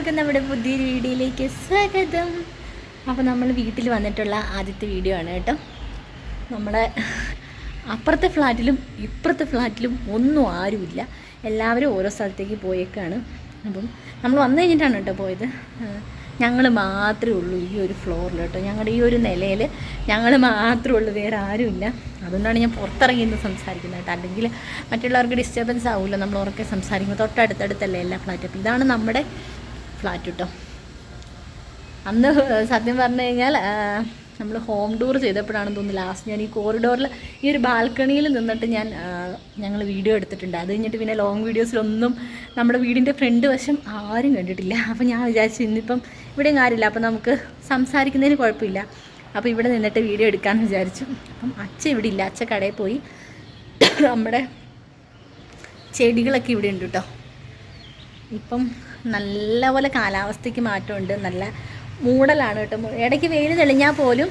എല്ലാവർക്കും നമ്മുടെ പുതിയൊരു വീഡിയോയിലേക്ക് സ്വാഗതം. അപ്പോൾ നമ്മൾ വീട്ടിൽ വന്നിട്ടുള്ള ആദ്യത്തെ വീഡിയോ ആണ് കേട്ടോ. നമ്മുടെ അപ്പുറത്തെ ഫ്ലാറ്റിലും ഇപ്പുറത്തെ ഫ്ലാറ്റിലും ഒന്നും ആരുമില്ല. എല്ലാവരും ഓരോ സ്ഥലത്തേക്ക് പോയേക്കാണ്. അപ്പം നമ്മൾ വന്നു കഴിഞ്ഞിട്ടാണ് കേട്ടോ പോയത്. ഞങ്ങൾ മാത്രമേ ഉള്ളൂ ഈ ഒരു ഫ്ലോറിൽ കേട്ടോ. ഞങ്ങളുടെ ഈ ഒരു നിലയിൽ ഞങ്ങൾ മാത്രമേ ഉള്ളൂ. വേറെ ആരുമില്ല. അതുകൊണ്ടാണ് ഞാൻ പുറത്തിറങ്ങി ഇന്ന് സംസാരിക്കുന്നത് കേട്ടോ. അല്ലെങ്കിൽ മറ്റുള്ളവർക്ക് ഡിസ്റ്റർബൻസ് ആവില്ല നമ്മൾ ഉറക്കെ സംസാരിക്കുമ്പോൾ തൊട്ടടുത്തടുത്തല്ലേ എല്ലാ ഫ്ലാറ്റും ഇതാണ് നമ്മുടെ ഫ്ലാറ്റ് കേട്ടോ അന്ന് സത്യം പറഞ്ഞു കഴിഞ്ഞാൽ നമ്മൾ ഹോം ടൂർ ചെയ്തപ്പോഴാണെന്ന് തോന്നുന്നു ലാസ്റ്റ് ഞാൻ ഈ കോറിഡോറിൽ ഈ ഒരു ബാൽക്കണിയിൽ നിന്നിട്ട് ഞാൻ ഞങ്ങൾ വീഡിയോ എടുത്തിട്ടുണ്ട്. അത് കഴിഞ്ഞിട്ട് പിന്നെ ലോങ് വീഡിയോസിലൊന്നും നമ്മുടെ വീടിന്റെ ഫ്രണ്ട് വശം ആരും കണ്ടിട്ടില്ല. അപ്പോൾ ഞാൻ വിചാരിച്ചു ഇന്നിപ്പം ഇവിടെയും ആരില്ല അപ്പോൾ നമുക്ക് സംസാരിക്കുന്നതിന് കുഴപ്പമില്ല. അപ്പോൾ ഇവിടെ നിന്നിട്ട് വീഡിയോ എടുക്കാമെന്ന് വിചാരിച്ചു. അപ്പം അച്ഛ ഇവിടെ ഇല്ല. അച്ഛ കടയിൽ പോയി. നമ്മുടെ ചെടികളൊക്കെ ഇവിടെ ഉണ്ട് കേട്ടോ. ഇപ്പം നല്ലപോലെ കാലാവസ്ഥയ്ക്ക് മാറ്റമുണ്ട്. നല്ല മൂടലാണ് കേട്ടോ. ഇടയ്ക്ക് വെയിൽ തെളിഞ്ഞാൽ പോലും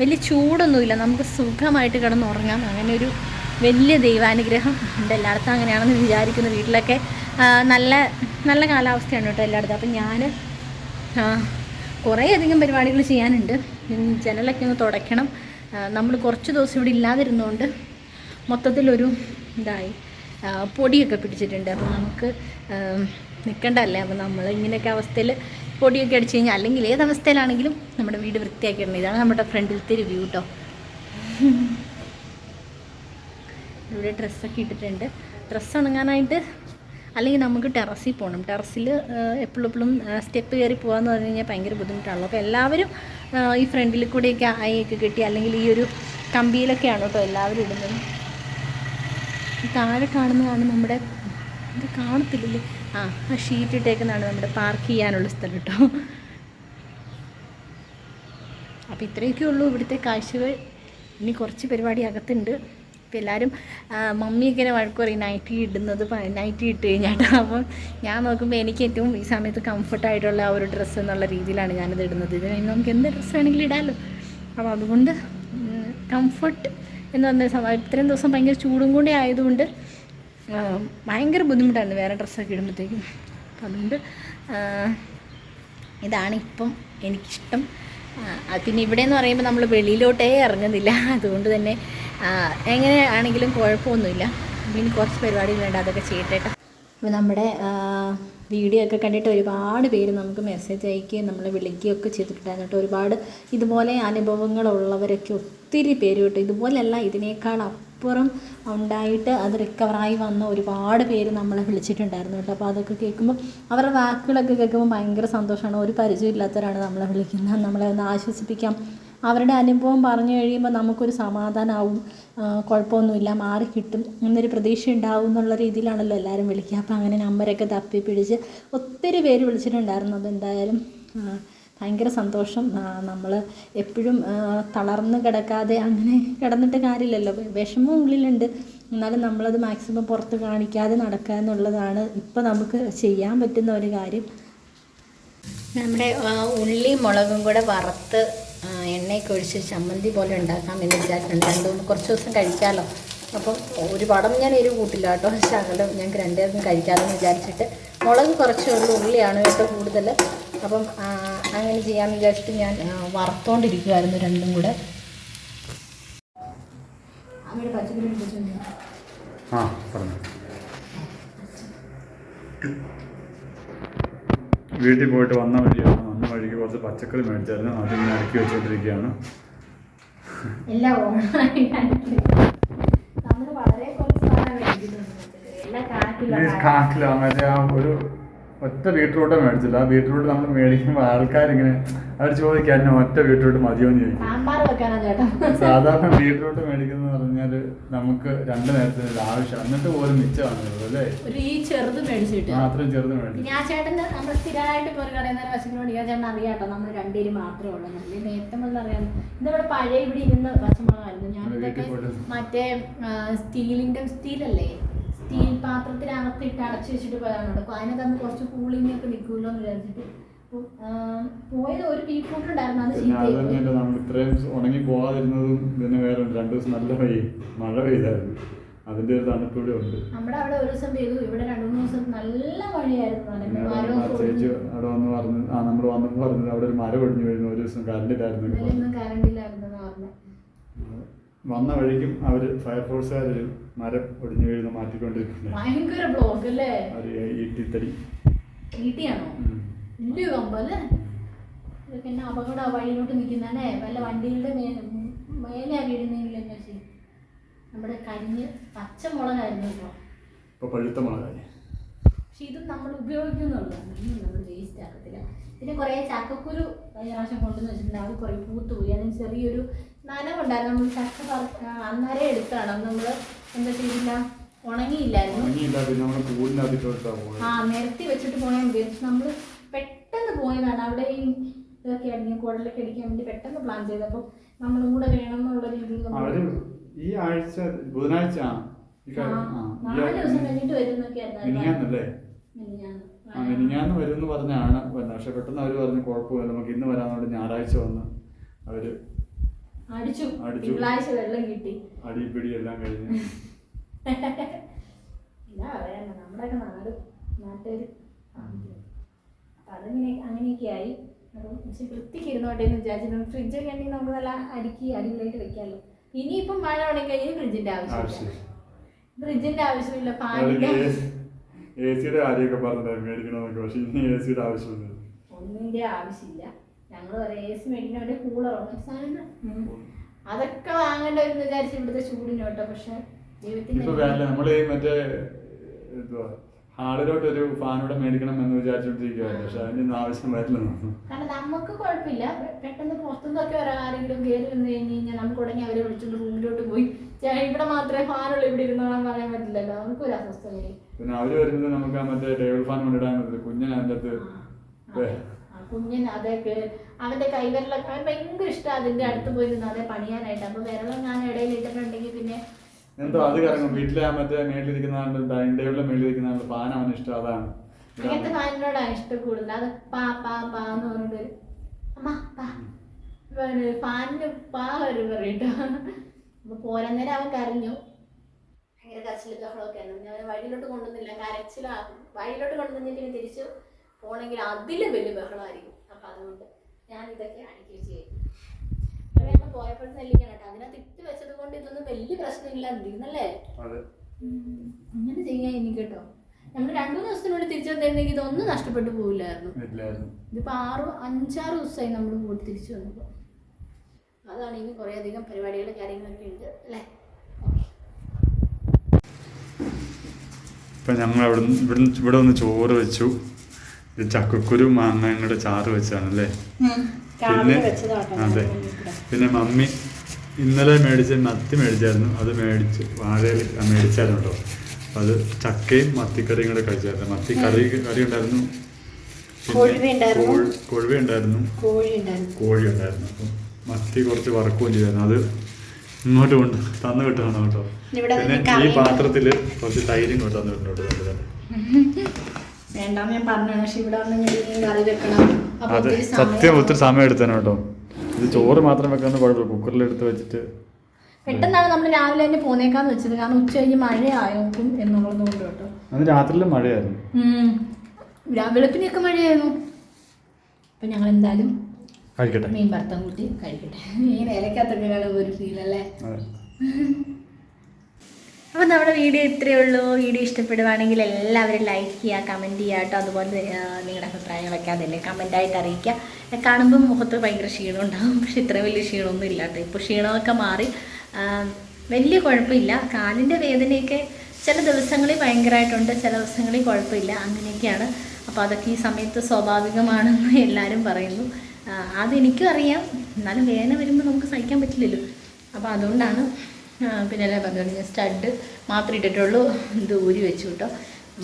വലിയ ചൂടൊന്നുമില്ല. നമുക്ക് സുഖമായിട്ട് കിടന്നുറങ്ങാം അങ്ങനെ ഒരു വലിയ ദൈവാനുഗ്രഹം ഉണ്ട്. എല്ലായിടത്തും അങ്ങനെയാണെന്ന് വിചാരിക്കുന്നു. വീട്ടിലൊക്കെ നല്ല നല്ല കാലാവസ്ഥയാണ് കേട്ടോ എല്ലായിടത്തും. അപ്പം ഞാൻ കുറേയധികം പരിപാടികൾ ചെയ്യാനുണ്ട്. ജനലൊക്കെ ഒന്ന് തുടയ്ക്കണം. നമ്മൾ കുറച്ച് ദിവസം ഇവിടെ ഇല്ലാതിരുന്നുകൊണ്ട് മൊത്തത്തിലൊരു ഇതായി. പൊടിയൊക്കെ പിടിച്ചിട്ടുണ്ട്. അപ്പോൾ നമുക്ക് നിൽക്കണ്ടല്ലേ അപ്പോൾ നമ്മൾ ഇങ്ങനെയൊക്കെ അവസ്ഥയിൽ പൊടിയൊക്കെ അടിച്ചു കഴിഞ്ഞാൽ അല്ലെങ്കിൽ ഏത് അവസ്ഥയിലാണെങ്കിലും നമ്മുടെ വീട് വൃത്തിയാക്കിയിടണം ഇതാണ് നമ്മുടെ ഫ്രണ്ടിലത്തെ റിവ്യൂ വ്യൂ കേട്ടോ ഇവിടെ ഡ്രസ്സൊക്കെ ഇട്ടിട്ടുണ്ട്. ഡ്രസ്സ് ഉണങ്ങാനായിട്ട് അല്ലെങ്കിൽ നമുക്ക് ടെറസിൽ പോകണം ടെറസിൽ എപ്പോഴും എപ്പോഴും സ്റ്റെപ്പ് കയറി പോകാമെന്ന് പറഞ്ഞു കഴിഞ്ഞാൽ ഭയങ്കര ബുദ്ധിമുട്ടാണല്ലോ. അപ്പോൾ എല്ലാവരും ഈ ഫ്രണ്ടിൽ കൂടെയൊക്കെ അയയൊക്കെ കെട്ടി അല്ലെങ്കിൽ ഈ ഒരു കമ്പിയിലൊക്കെയാണ് കേട്ടോ എല്ലാവരും ഇടുന്നത്. താഴെ കാണുന്നതാണ് നമ്മുടെ ഇത് കാണത്തില്ലല്ലേ? ആ ഷീറ്റ് ഇട്ടേക്കുന്നതാണ് നമ്മുടെ പാർക്ക് ചെയ്യാനുള്ള സ്ഥലം കേട്ടോ. അപ്പോൾ ഇത്രയൊക്കെ ഉള്ളൂ ഇവിടുത്തെ കാഴ്ചകൾ. ഇനി കുറച്ച് പരിപാടി അകത്തുണ്ട്. അപ്പോൾ എല്ലാവരും മമ്മി ഇങ്ങനെ വഴക്ക് പറയും നൈറ്റി ഇടുന്നത് നൈറ്റി ഇട്ട് കഴിഞ്ഞാട്ടോ അപ്പം ഞാൻ നോക്കുമ്പോൾ എനിക്ക് ഏറ്റവും ഈ സമയത്ത് കംഫർട്ടായിട്ടുള്ള ആ ഒരു ഡ്രസ്സ് എന്നുള്ള രീതിയിലാണ് ഞാനത് ഇടുന്നത്. ഇത് നമുക്ക് എന്ത് ഡ്രസ്സ് വേണമെങ്കിലും ഇടാമല്ലോ അപ്പോൾ അതുകൊണ്ട് കംഫർട്ട് എന്ന് പറഞ്ഞ ഇത്രയും ദിവസം ഭയങ്കര ചൂടും കൂടി ആയതുകൊണ്ട് ഭയങ്കര ബുദ്ധിമുട്ടായിരുന്നു വേറെ ഡ്രസ്സൊക്കെ ഇടുമ്പോഴത്തേക്കും. അപ്പം അതുകൊണ്ട് ഇതാണ് ഇപ്പം എനിക്കിഷ്ടം. പിന്നെ ഇവിടെ എന്ന് പറയുമ്പോൾ നമ്മൾ വെളിയിലോട്ടേ ഇറങ്ങുന്നില്ല. അതുകൊണ്ട് തന്നെ എങ്ങനെ ആണെങ്കിലും കുഴപ്പമൊന്നുമില്ല. പിന്നെ കുറച്ച് പരിപാടികളുണ്ട് അതൊക്കെ ചെയ്യട്ടെ അപ്പോൾ നമ്മുടെ വീഡിയോ ഒക്കെ കണ്ടിട്ട് ഒരുപാട് പേര് നമുക്ക് മെസ്സേജ് അയക്കുകയും നമ്മളെ വിളിക്കുകയൊക്കെ ചെയ്തിട്ടുണ്ടായിരുന്നു കേട്ടോ. ഒരുപാട് ഇതുപോലെ അനുഭവങ്ങളുള്ളവരൊക്കെ ഒത്തിരി പേര് കേട്ടോ ഇതുപോലെയല്ല ഇതിനേക്കാൾ അപ്പുറം ഉണ്ടായിട്ട് അത് റിക്കവറായി വന്ന ഒരുപാട് പേര് നമ്മളെ വിളിച്ചിട്ടുണ്ടായിരുന്നു കേട്ടോ. അപ്പോൾ അതൊക്കെ കേൾക്കുമ്പോൾ അവരുടെ വാക്കുകളൊക്കെ കേൾക്കുമ്പോൾ ഭയങ്കര സന്തോഷമാണ്. ഒരു പരിചയമില്ലാത്തവരാണ് നമ്മളെ വിളിക്കുന്നത്. നമ്മളെ ഒന്ന് ആശ്വസിപ്പിക്കാം. അവരുടെ അനുഭവം പറഞ്ഞു കഴിയുമ്പോൾ നമുക്കൊരു സമാധാനമാവും കുഴപ്പമൊന്നുമില്ല. മാറി കിട്ടും. എന്നൊരു പ്രതീക്ഷ ഉണ്ടാവും എന്നുള്ള രീതിയിലാണല്ലോ എല്ലാവരും വിളിക്കുക. അപ്പോൾ അങ്ങനെ നമ്പരൊക്കെ തപ്പി പിടിച്ച് ഒത്തിരി പേര് വിളിച്ചിട്ടുണ്ടായിരുന്നു. അതെന്തായാലും ഭയങ്കര സന്തോഷം. നമ്മൾ എപ്പോഴും തളർന്ന് കിടക്കാതെ അങ്ങനെ കിടന്നിട്ട് കാര്യമില്ലല്ലോ. വിഷമം ഉള്ളിലുണ്ട്. എന്നാലും നമ്മളത് മാക്സിമം പുറത്ത് കാണിക്കാതെ നടക്കുക എന്നുള്ളതാണ് ഇപ്പോൾ നമുക്ക് ചെയ്യാൻ പറ്റുന്ന ഒരു കാര്യം. നമ്മുടെ ഉള്ളി മുളകും കൂടെ വറുത്ത് എണ്ണയൊക്കെ ഒഴിച്ച് ചമ്മന്തി പോലെ ഉണ്ടാക്കാം എന്ന് വിചാരിച്ചിട്ടുണ്ട്. രണ്ടു മൂന്ന് കുറച്ച് ദിവസം കഴിക്കാമല്ലോ അപ്പം ഒരു പടം ഞാൻ എരിവ് കൂട്ടില്ല കേട്ടോ. ശകലം ഞങ്ങൾക്ക് രണ്ടുപേർക്കും കഴിക്കാമെന്ന് വിചാരിച്ചിട്ട് മുളക് കുറച്ചുള്ള ഉള്ളൂ ഉള്ളിയാണ് കേട്ടോ കൂടുതൽ അപ്പം അങ്ങനെ ചെയ്യാമെന്ന് വിചാരിച്ചിട്ട് ഞാൻ വറുത്തോണ്ടിരിക്കുമായിരുന്നു രണ്ടും കൂടെ. ആ പറഞ്ഞു. വീട്ടിൽ പോയിട്ട് വന്ന വഴിയാണ് വന്ന വഴിക്ക് കുറച്ച് പച്ചക്കറി മേടിച്ചായിരുന്നു. ആദ്യം ഇങ്ങനെ ഇറക്കി വെച്ചുകൊണ്ടിരിക്കുകയാണ് എല്ലാം ഒരു ഒറ്റ ബീട്രൂട്ട് മേടിച്ചില്ല. ആ ബീട്രൂട്ട് നമ്മൾ മേടിക്കുമ്പോൾ ആൾക്കാരിങ്ങനെ അവർ ചോദിക്കാൻ ഒറ്റ ബീട്രൂട്ട് മതിയോ എന്ന് ചോദിക്കും. സാധാരണ ബീട്രൂട്ട് മേടിക്കുന്നത് പറഞ്ഞാൽ നമുക്ക് രണ്ട് നേരത്തിന് ആവശ്യം. എന്നിട്ട് പോലും മിച്ചമാണ് അല്ലേ? ചെറുത് മേടിച്ചിട്ട് മാത്രം ചെറുത് മേടിച്ചു. ഞാൻ ചേട്ടൻ നമ്മൾ സ്ഥിരമായിട്ട് ഇപ്പോൾ ഒരു കടയിൽ നിന്ന് പച്ചക്കറി മേടിക്കാൻ ചേട്ടൻ അറിയാട്ടോ നമ്മൾ മാത്രമേ ഉള്ളൂ നല്ല നേരത്തെ മുതൽ അറിയാം. ഇതിവിടെ പഴയ ഇവിടെ ഇരുന്ന് പോയിട്ട് മറ്റേ സ്റ്റീലിന്റെ സ്റ്റീലല്ലേ? സ്റ്റീൽ പാത്രത്തിനകത്ത് ഇട്ട് അടച്ചു വെച്ചിട്ട് പോയതാണ് കേട്ടോ. അപ്പോൾ അതിനകത്ത് കുറച്ച് കൂളിംഗ് ഒക്കെ നിൽക്കുമല്ലോ എന്ന് വിചാരിച്ചിട്ട്. പോയത് ഒരു ഉണ്ടായിരുന്നു അത് അത് ചീത്തയായി. തന്നെയല്ല നമ്മൾ ഇത്രയും ഉണങ്ങി പോകാതിരുന്നതും പിന്നെ വേറെ. രണ്ടു ദിവസം നല്ല മഴ പെയ്തായിരുന്നു. അതിന്റെ ഒരു ഉണ്ട്. നമ്മുടെ അവിടെ ഒരു ദിവസം പെയ്തു ഇവിടെ രണ്ടു മൂന്ന് ദിവസം നല്ല മഴയായിരുന്നു. ചേച്ചി. അവിടെ വന്ന് പറഞ്ഞു ആ നമ്മൾ വന്നപ്പോൾ പറഞ്ഞത് അവിടെ ഒരു മരം ഒടിഞ്ഞു വീഴുന്നു. ഒരു ദിവസം കറണ്ടില്ലായിരുന്നു കറണ്ടില്ലായിരുന്നു പറഞ്ഞു. വന്ന വഴിക്കും അവർ ഫയർഫോഴ്സുകാർ മരം ഒടിഞ്ഞു വീഴുന്ന മാറ്റിക്കൊണ്ടിരിക്കുന്നു. ഭയങ്കര ബ്ലോക്ക് അല്ലേ ഈട്ടിത്തടി. ഈട്ടിയാണോ? ഉം. വലിയ കമ്പ് അല്ലേ ഇതൊക്കെ എന്നെ അപകട വഴിയിലോട്ട് നിൽക്കുന്നതല്ലേ വല്ല വണ്ടികളുടെ മേ മേലെ വീഴുന്നെങ്കിലും ശരി നമ്മുടെ കരിഞ്ഞ് പച്ചമുളകായിരുന്നു പഴുത്ത മുളകായി. പക്ഷെ ഇത് നമ്മൾ ഉപയോഗിക്കുന്നുള്ളൂ. ഒന്നും നമ്മൾ വേസ്റ്റ് ആക്കത്തില്ല. പിന്നെ കുറേ ചക്കക്കുരു കഴിഞ്ഞ പ്രാവശ്യം കൊണ്ടുവന്ന് വെച്ചിട്ടുണ്ട്. അത് കുറേ പൂത്തുപോയി അതിന് ചെറിയൊരു നനവുണ്ടായിരുന്നു. നമ്മൾ ചക്ക പറ- ആ, അന്നേരം എടുത്താണ്. നമ്മൾ എന്താ ചെയ്തില്ല? ഉണങ്ങിയില്ലായിരുന്നു. ഉണങ്ങിയില്ല പിന്നെ നമ്മൾ കൂടിനകത്തിട്ടോട്ടാ ആ നിരത്തി വെച്ചിട്ട് പോയാൽ വിചാരിച്ചു നമ്മൾ പെട്ടെന്ന് പോയതാണ്. അവിടെ ഈ ഇതൊക്കെ അടിക്കാൻ കുടലൊക്കെ അടിക്കാൻ വേണ്ടി പെട്ടെന്ന് പ്ലാൻ ചെയ്തപ്പോൾ നമ്മളും കൂടെ വേണം എന്നുള്ള രീതിയിൽ നമ്മൾ അവർ ഈ ആഴ്ച ബുധനാഴ്ച ആ ഈ ആ, കാര്യം- ആ, ഈ നാല് ആഴ്ച- ദിവസം കഴിഞ്ഞിട്ട് വരുന്നൊക്കെ ആയിരുന്നു. മിനിഞ്ഞാന്നല്ലേ? മിനിഞ്ഞാന്ന്. ആ വരും എന്ന് പറഞ്ഞാണ്. പക്ഷെ പെട്ടെന്ന് അവർ പറഞ്ഞു കുഴപ്പമില്ല. നമുക്ക് ഇന്ന് വരാന്നുകൊണ്ട് ഞായറാഴ്ച വന്ന് അവർ അടിച്ചു. തിങ്കളാഴ്ച വെള്ളം കിട്ടി. അടിപിടി എല്ലാം കഴിഞ്ഞു. എന്താ പറയാ നമ്മുടെയൊക്കെ നാട് നാട്ടുകാർ അതങ്ങനെ അങ്ങനെയൊക്കെ ആയി ഇച്ചിരി വൃത്തിക്ക് ഇരുന്നോട്ടെ എന്ന് വിചാരിച്ചിരുന്നു ഫ്രിഡ്ജൊക്കെ ഉണ്ടെങ്കിൽ നമുക്ക് നല്ല അടുക്കി അടിയിലായിട്ട് വെക്കാമല്ലോ ഇനിയിപ്പം മഴ കഴിഞ്ഞാൽ ഫ്രിഡ്ജിന്റെ ആവശ്യമില്ല. ആവശ്യം ഫ്രിഡ്ജിന്റെ ആവശ്യമില്ല പാലിന്റെ എ സിയുടെ കാര്യമൊക്കെ പറഞ്ഞിട്ടായിരുന്നു മേടിക്കണമെന്നൊക്കെ പക്ഷെ ഇനി എ സിയുടെ ആവശ്യമില്ല ഒന്നിന്റെ ആവശ്യമില്ല. ഞങ്ങൾ പറയാം എ സി മേടിക്കുന്ന വേണ്ടി കൂളറോ സാധനം അതൊക്കെ വാങ്ങേണ്ട ഒരു എന്ന് വിചാരിച്ചു ഇവിടുത്തെ ചൂടിനോട്ടോ പക്ഷെ നമ്മൾ മറ്റേ എന്തുവാ ഹാളിലോട്ട് ഒരു ഫാനൂടെ മേടിക്കണം എന്ന് വിചാരിച്ചോണ്ടിരിക്കുകയായിരുന്നു പക്ഷെ അതിനൊന്നും ആവശ്യം വരില്ല കാരണം നമുക്ക് കുഴപ്പമില്ല. പെട്ടെന്ന് പുറത്തുനിന്നൊക്കെ ഒരാ ആരെങ്കിലും കയറി വന്നു കഴിഞ്ഞ് കഴിഞ്ഞാൽ നമുക്ക് ഉടനെ അവരെ വിളിച്ചോണ്ട് റൂമിലോട്ട് പോയി. "ചേ, ഇവിടെ മാത്രമേ ഫാനുള്ളൂ ഇവിടെ ഇരുന്നോളാൻ പറയാൻ പറ്റില്ലല്ലോ. നമുക്ക് ഒരു അസ്വസ്ഥതയായി. പിന്നെ അവർ വരുന്നത് നമുക്ക് ആ മറ്റേ ടേബിൾ ഫാൻ കൊണ്ടിടാൻ പറ്റില്ല കുഞ്ഞിനെ അതിന്റെ കുഞ്ഞിന് അതൊക്കെ അവന്റെ കൈവിരലൊക്കെ അവൻ ഭയങ്കര ഇഷ്ടം അതിന്റെ അടുത്ത് പോയി നിന്ന് അതേ പണിയാനായിട്ട്. അപ്പൊ വിരളം ഞാൻ ഇടയിൽ ഇട്ടിട്ടുണ്ടെങ്കിൽ പിന്നെ എന്തോ അത് കറങ്ങും വീട്ടിലെ മറ്റേ മേളിലിരിക്കുന്ന ഡൈനിങ് ടേബിളിലെ മേളിലിരിക്കുന്ന പാൻ അവൻ അവന് ഇഷ്ടം അതാണ്. അങ്ങനത്തെ പാനിനോടാണ് ഇഷ്ടം കൂടുതൽ. അത് പാ പാ പാ എന്ന് പറഞ്ഞിട്ട് അമ്മ പാ. പാനിന് പാ വരും പറയട്ടോ അപ്പൊ പോരന്നേരം നേരം അവൻ കരഞ്ഞു. ഭയങ്കര കരച്ചിൽ ബഹളമൊക്കെ ആയിരുന്നു. ഞാൻ വഴിയിലോട്ട് കൊണ്ടുവന്നില്ല. കരച്ചിലാ. വഴിയിലോട്ട് കൊണ്ടുവന്നിട്ട് തിരിച്ച് പോണെങ്കിൽ അതിലും വലിയ ബഹളമായിരിക്കും. അപ്പൊ അതുകൊണ്ട് ഞാൻ ഇതൊക്കെ അടിക്കുകയും കഴിഞ്ഞു അപ്പൊ ഞങ്ങൾ കേട്ടോ. അതിനകത്ത് ഇട്ട് വെച്ചത് കൊണ്ട് ഇതൊന്നും വലിയ പ്രശ്നമില്ല. എന്തിരുന്നല്ലേ? അങ്ങനെ ചെയ്യാൻ എനിക്ക് കേട്ടോ നമ്മൾ രണ്ടു മൂന്ന് ദിവസത്തിനുള്ളിൽ തിരിച്ചു വന്നിരുന്നെങ്കിൽ ഇതൊന്നും നഷ്ടപ്പെട്ടു പോവില്ലായിരുന്നു. ഇതിപ്പോ ആറ് അഞ്ചാറ് ദിവസമായി നമ്മൾ പോയിട്ട് തിരിച്ചു വന്നപ്പോൾ അതാണ് ഇനി കുറേ അധികം പരിപാടികൾ കാര്യങ്ങളൊക്കെ ഉണ്ട് അല്ലേ? ഇപ്പം ഞങ്ങൾ അവിടെ ഇവിടെ ഇവിടെ ഒന്ന് ചോറ് വെച്ചു. ഇത് ചക്കക്കുരു മാങ്ങയുടെ ചാറ് വെച്ചാണ് അല്ലേ പിന്നെ അതെ. പിന്നെ മമ്മി ഇന്നലെ മേടിച്ച മത്തി മേടിച്ചായിരുന്നു. അത് മേടിച്ച് വാഴയിൽ മേടിച്ചായിരുന്നു കേട്ടോ അത് ചക്കയും മത്തിക്കറിയും കൂടെ കഴിച്ചായിരുന്നു. മത്തി കറി കറി ഉണ്ടായിരുന്നു. കൊഴുവ ഉണ്ടായിരുന്നു. കോഴ്- ഉണ്ടായിരുന്നു. അപ്പം മത്തി കുറച്ച് വറക്കുകയും ചെയ്തായിരുന്നു. അത് ഇങ്ങോട്ട് കൊണ്ട് തന്നു കിട്ടണം കേട്ടോ? പിന്നെ ഈ പാത്രത്തിൽ പാത്രത്തിൽ കുറച്ച് തൈരും കൊണ്ട് തന്നു കിട്ടണം കേട്ടോ വേണ്ടാന്ന് ഞാൻ പറഞ്ഞു പക്ഷെ ഇവിടെ വന്ന് കറി വെക്കണം. അതെ സത്യം ഒത്തിരി സമയം എടുത്തേനെ കേട്ടോ. ഇത് ചോറ് മാത്രം വെക്കാൻ കുഴപ്പമില്ല കുക്കറിൽ എടുത്ത് വെച്ചിട്ട്. പെട്ടെന്നാണ് നമ്മൾ രാവിലെ തന്നെ പോന്നേക്കാന്ന് വെച്ചത്. കാരണം ഉച്ച കഴിഞ്ഞ് മഴയായോക്കും എന്നുള്ളത് കൊണ്ട് കേട്ടോ. അന്ന് രാത്രിയിലും മഴയായിരുന്നു. വെളുപ്പിനൊക്കെ മഴയായിരുന്നു. അപ്പൊ ഞങ്ങൾ എന്തായാലും കഴിക്കട്ടെ. മീൻ ഭർത്തം കൂട്ടി കഴിക്കട്ടെ. മീൻ ഇലക്കത്തൊക്കെ കാണുമ്പോൾ ഒരു അതെ. അപ്പോൾ നമ്മുടെ വീഡിയോ ഇത്രയേ ഉള്ളൂ. വീഡിയോ ഇഷ്ടപ്പെടുവാണെങ്കിൽ എല്ലാവരും ലൈക്ക് ചെയ്യുക കമന്റ് ചെയ്യുക കേട്ടോ. അതുപോലെ നിങ്ങളുടെ അഭിപ്രായങ്ങളൊക്കെ അതിൽ കമന്റായിട്ട് അറിയിക്കുക. കാണുമ്പോൾ മുഖത്ത് ഭയങ്കര ക്ഷീണം ഉണ്ടാകും പക്ഷെ ഇത്ര വലിയ ക്ഷീണമൊന്നും ഇല്ല കേട്ടോ. ഇപ്പോൾ ക്ഷീണമൊക്കെ മാറി. വലിയ കുഴപ്പമില്ല. കാലിന്റെ വേദനയൊക്കെ ചില ദിവസങ്ങളിൽ ഭയങ്കരമായിട്ടുണ്ട്. ചില ദിവസങ്ങളിൽ കുഴപ്പമില്ല. അങ്ങനെയൊക്കെയാണ്. അപ്പോൾ അതൊക്കെ ഈ സമയത്ത് സ്വാഭാവികമാണെന്ന് എല്ലാവരും പറയുന്നു. അതെനിക്കും അറിയാം. എന്നാലും വേദന വരുമ്പോൾ നമുക്ക് സഹിക്കാൻ പറ്റില്ലല്ലോ. അപ്പോൾ അതുകൊണ്ടാണ് പിന്നെ എല്ലാം പറഞ്ഞു ഞാൻ സ്റ്റഡ് മാത്രം ഇട്ടിട്ടുള്ളൂ. ഇത് ഊരി വെച്ചു കേട്ടോ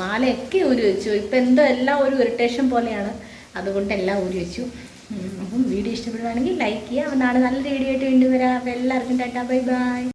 മാലയൊക്കെ ഊരി വെച്ചു. ഇപ്പം എന്തോ എല്ലാം ഒരു ഇറിറ്റേഷൻ പോലെയാണ്. അതുകൊണ്ട് എല്ലാം ഊരി വെച്ചു. അപ്പം വീഡിയോ ഇഷ്ടപ്പെടുവാണെങ്കിൽ ലൈക്ക് ചെയ്യുക. നാളെ നല്ല വീഡിയോ ആയിട്ട് വീണ്ടും വരാം. അപ്പോൾ എല്ലാവർക്കും ടാറ്റാ. Bye bye.